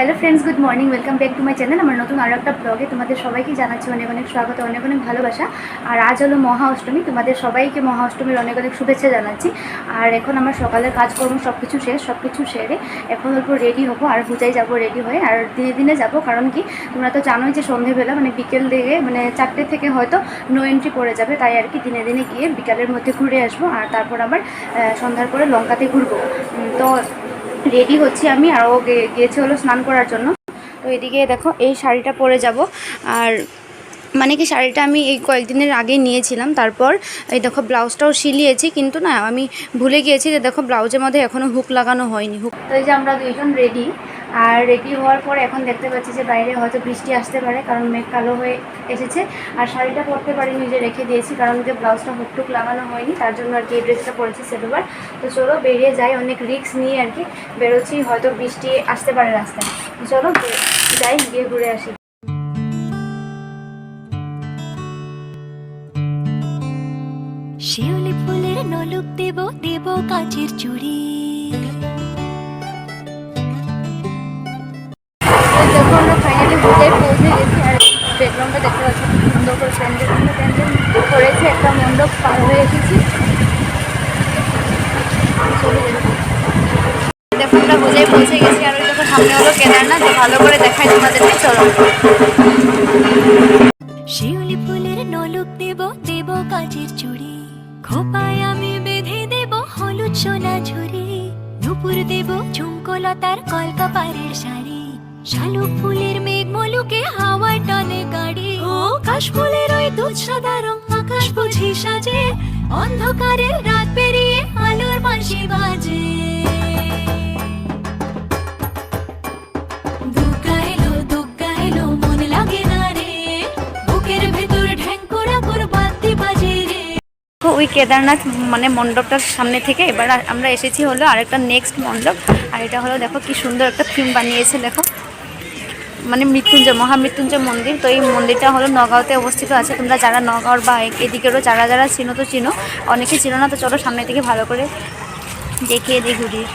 Hello friends good morning welcome back to my channel আমার নতুন আরও একটা ব্লগে তোমাদের সবাইকে জানাচ্ছি অনেক অনেক স্বাগত, অনেক অনেক ভালোবাসা। আর আজ হলো মহা অষ্টমী তোমাদের সবাইকে মহা অষ্টমীর অনেক অনেক শুভেচ্ছা জানাচ্ছি। আর এখন আমার সকালের কাজকর্ম সব কিছু শেষ সব কিছু সেরে এখন অল্প রেডি হব, আর পূজায় যাব রেডি হয়ে। আর দিনে দিনে যাব, কারণ কি তোমরা তো জানোই যে সন্ধেবেলা মানে বিকেল দিকে মানে চারটে থেকে হয়তো নো এন্ট্রি পড়ে যাবে, তাই আর কি দিনে দিনে গিয়ে বিকালের মধ্যে ঘুরে আসব। আর তারপর আবার সন্ধ্যার পরে লঙ্কাতে ঘুরবো। তো রেডি হচ্ছি আমি আরও গিয়েছে হলো স্নান করার জন্য। তো এদিকে দেখো এই শাড়িটা পরে যাব। আর মানে কি শাড়িটা আমি এই কয়েকদিনের আগে নিয়েছিলাম, তারপর এই দেখো ব্লাউজটাও সিলিয়েছি কিন্তু না, আমি ভুলে গিয়েছি যে দেখো ব্লাউজের মধ্যে এখনও হুক লাগানো হয়নি, হুক। তো এই যে আমরা দুইজন রেডি আর রেডি হওয়ার পর এখন দেখতে পাচ্ছি যে বাইরে হয়তো বৃষ্টি আসতে পারে, কারণ মেঘ কালো হয়ে এসেছে, আর শাড়িটা পরতে পারি নিজে রেখে দিয়েছি, কারণ যে ব্লাউজটা হুক টুক লাগানো হয়নি, তার জন্য আর কি এই ড্রেসটা পরেছি সেবার তো চলো বেরিয়ে যাই, অনেক রিস্ক নিয়ে আর কি, বেরোচ্ছি, হয়তো বৃষ্টি আসতে পারে রাস্তায়। চলো যাই, গিয়ে ঘুরে আসি। শিউলি ফুলের নলুক দেব দেব কাচের চুড়ি। দেখো আমরা ফাইনালি ঘুরে পৌঁছে গেছি আর ব্যাকগ্রাউন্ডটা দেখতে পাচ্ছি সুন্দর করে প্যান্ডেল প্যান্ডেল করেছে একটা মণ্ডপ পার হয়ে এসেছি দেখো আমরা বোঝাই পৌঁছে গেছি আর ওই দেখো সামনে হলো তো ভালো করে তোমাদেরকে চলো শিউলি ফুলের নলুক দেব দেব কাচের চুড়ি। খোপায় আমি বেঁধে দেব হলুদ সোনা ঝুরি। নুপুর দেব ঝুমকলতার কলকা পাড়ের শাড়ি। শালুক ফুলের মেঘ মলুকে হাওয়া টানে গাড়ি। ও কাশফুলের ওই দুধ সাদা রং আকাশ বুঝি সাজে। অন্ধকারের রাত পেরিয়ে আলোর মাসি বাজে। দেখো, ওই কেদারনাথ মানে মণ্ডপটার সামনে থেকে এবার আমরা এসেছি হলো আরেকটা নেক্সট মণ্ডপ। আর এটা হলো দেখো কি সুন্দর একটা থিম বানিয়েছে দেখো। মানে মৃত্যুঞ্জয় মহামৃত্যুঞ্জয় মন্দির। তো এই মন্দিরটা হলো নগাঁওতে অবস্থিত আছে। তোমরা যারা নগাঁওর বা এদিকেরও যারা যারা চিনো তো চিনো অনেকে চিনো না তো চলো সামনে থেকে ভালো করে দেখিয়ে দিই ঘুরিয়ে।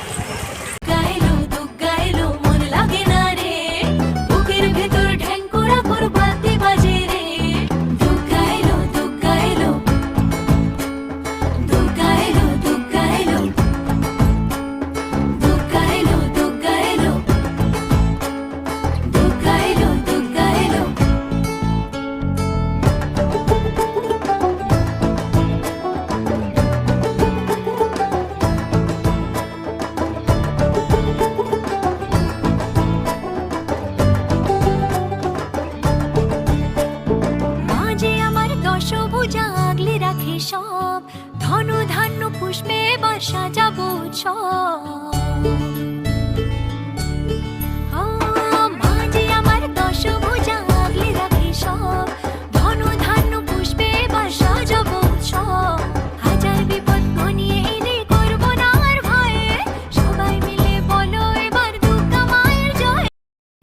ধন ধান্য পুষ্পে বর্ষা সাজাবো সব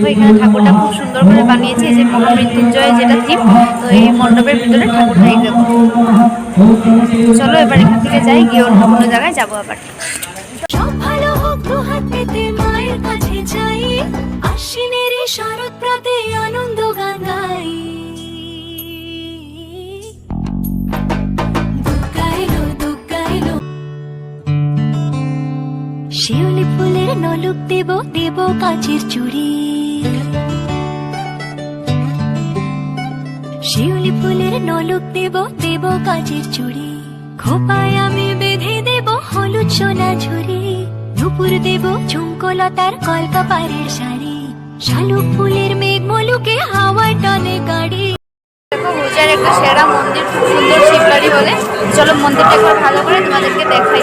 এখানে ঠাকুরটা খুব সুন্দর করে বানিয়েছে যে মহামৃত্যুঞ্জয় যেটা তো এই মণ্ডপের ভিতরে ঠাকুরটা চলো এবার এখান থেকে যাই, গিয়ে অন্য কোনো জায়গায় যাব আবার। শিউলি ফুলের নলুক দেব দেব কাচের চুড়ি। শিউলি ফুলের নলুক দেব দেব কাজের চুড়ি। খোপায় আমি বেঁধে দেব হলুদ সোনা ঝুরি। নুপুর দেব ঝুমকলতার কলকা পাড়ের শাড়ি। শালুক ফুলের মেঘ মলুকে হাওয়া টানে গাড়ি। একটা সেরা মন্দির খুব সুন্দর বলে। চলো মন্দিরটা একবার ভালো করে তোমাদেরকে দেখাই।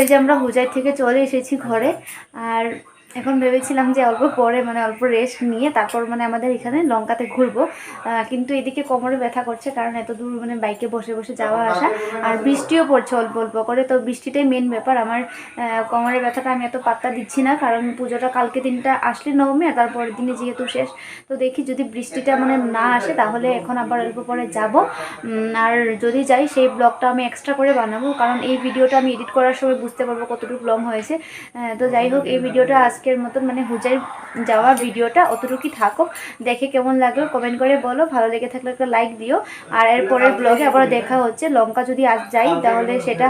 এই যে আমরা হোজাই থেকে চলে এসেছি ঘরে। আর এখন ভেবেছিলাম যে অল্প পরে মানে অল্প রেস্ট নিয়ে তারপর মানে আমাদের এখানে লঙ্কাতে ঘুরবো। কিন্তু এদিকে কোমরে ব্যথা করছে কারণ এত দূর মানে বাইকে বসে বসে যাওয়া আসা। আর বৃষ্টিও পড়ছে অল্প অল্প করে। তো বৃষ্টিটাই মেন ব্যাপার। আমার আহ, কোমরের ব্যথাটা আমি এত পাত্তা দিচ্ছি না কারণ পুজোটা কালকে দিনটা আসলে নবমী আর তারপরের দিনে যেহেতু শেষ। তো দেখি যদি বৃষ্টিটা মানে না আসে তাহলে এখন আবার অল্প পরে যাব। আর যদি যাই সেই ব্লগটা আমি এক্সট্রা করে বানাবো। কারণ এই ভিডিওটা আমি এডিট করার সময় বুঝতে পারব কতটুকু লং হয়েছে। তো যাই হোক এই ভিডিওটা আজকের মতন মানে হুজাই যাওয়া ভিডিওটা অতটুকুই থাকো দেখে কেমন লাগল কমেন্ট করে বলো। ভালো লেগে থাকলে একটা লাইক দিও। আর এরপরের ব্লগে আবার দেখা হচ্ছে। লঙ্কা যদি আজ যাই, তাহলে সেটা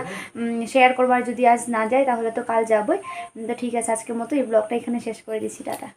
শেয়ার করবার যদি আজ না যায় তাহলে তো কাল যাবোই। তো ঠিক আছে, আজকের মতো এই ব্লগটা এখানে শেষ করে দিচ্ছি। টাটা।